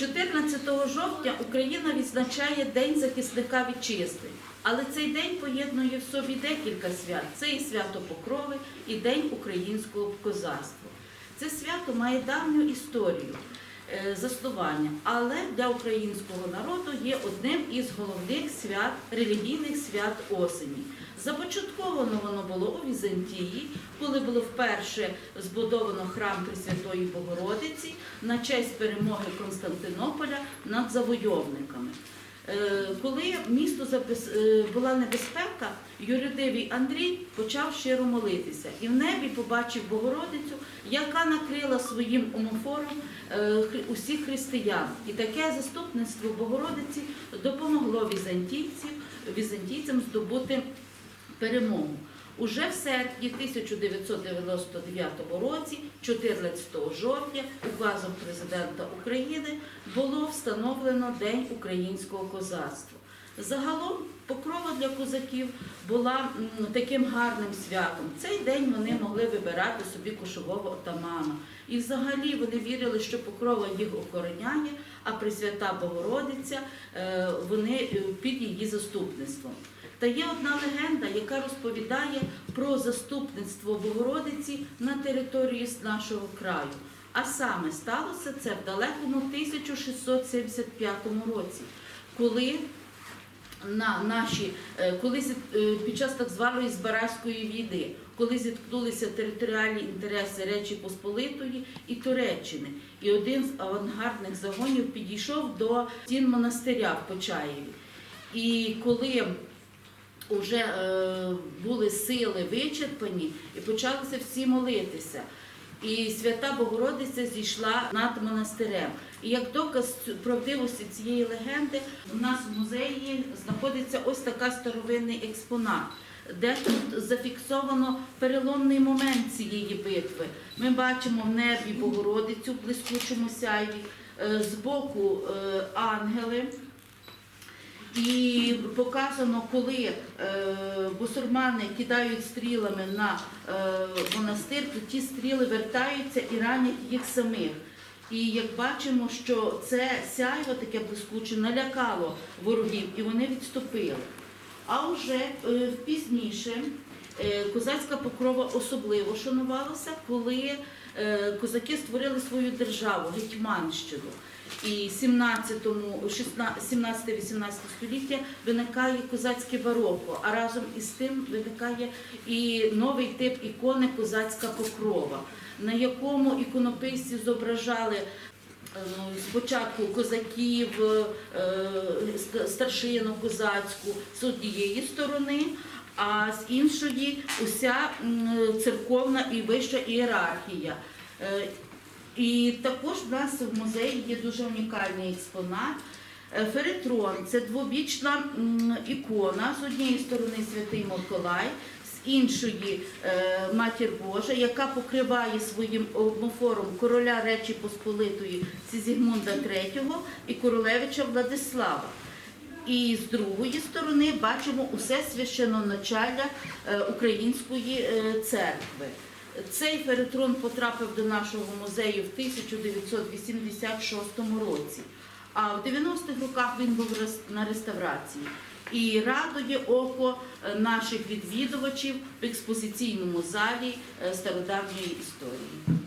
14 жовтня Україна відзначає День захисника вітчизни. Але цей день поєднує в собі декілька свят. Це і свято Покрови, і День українського козацтва. Це свято має давню історію заснування, але для українського народу є одним із головних свят, релігійних свят осені. Започатковано воно було у Візантії, коли було вперше збудовано храм Пресвятої Богородиці на честь перемоги Константинополя над завойовниками. Е, Коли місто е, була небезпека, юридивий Андрій почав щиро молитися і в небі побачив Богородицю, яка накрила своїм омофором е, усіх християн. І таке заступництво Богородиці допомогло візантійцям здобути перемогу. Уже в серпні 1999 році, 14 жовтня, указом президента України було встановлено День українського козацтва. Загалом покрова для козаків була таким гарним святом. Цей день вони могли вибирати собі кошового отамана. І взагалі вони вірили, що покрова їх охороняє, а Пресвята Богородиця е, вони е, під її заступництвом. Та є одна легенда, яка розповідає про заступництво Богородиці на території нашого краю. А саме сталося це в далекому 1675 році, коли на наші, е, коли е, під час так званої Збаразької війни, коли зіткнулися територіальні інтереси Речі Посполитої і Туреччини, і один з авангардних загонів підійшов до стін монастиря в Почаєві. І коли вже е, були сили вичерпані, і почалися всі молитися. І свята Богородиця зійшла над монастирем. І як доказ правдивості цієї легенди, у нас в музеї знаходиться ось така старовинний експонат, де тут зафіксовано переломний момент цієї битви. Ми бачимо в небі Богородицю в блискучому сяйві, е, збоку е, ангели. І показано, коли е, бусурмани кидають стрілами на е, монастир, то ті стріли вертаються і ранять їх самих. І як бачимо, що це сяйво таке блискуче налякало ворогів, і вони відступили. А вже е, пізніше козацька покрова особливо шанувалася, коли е, козаки створили свою державу, Гетьманщину. І 17-18 століття виникає козацьке бароко, а разом із тим виникає і новий тип ікони козацька покрова, на якому іконописці зображали е, спочатку козаків, е, старшину козацьку з однієї сторони, а з іншої уся церковна і вища ієрархія. Е, І також в нас в музеї є дуже унікальний експонат. Е, Феретрон це двобічна ікона з однієї сторони Святий Миколай, з іншої е, Матір Божа, яка покриває своїм омофором короля Речі Посполитої Сізігмунда III і королевича Владислава. І з другої сторони бачимо усе священноначалля е, Української е, церкви. Цей феретрон потрапив до нашого музею в 1986 році. А в 90-х роках він був на реставрації і радує око е, наших відвідувачів в експозиційному залі стародавньої історії.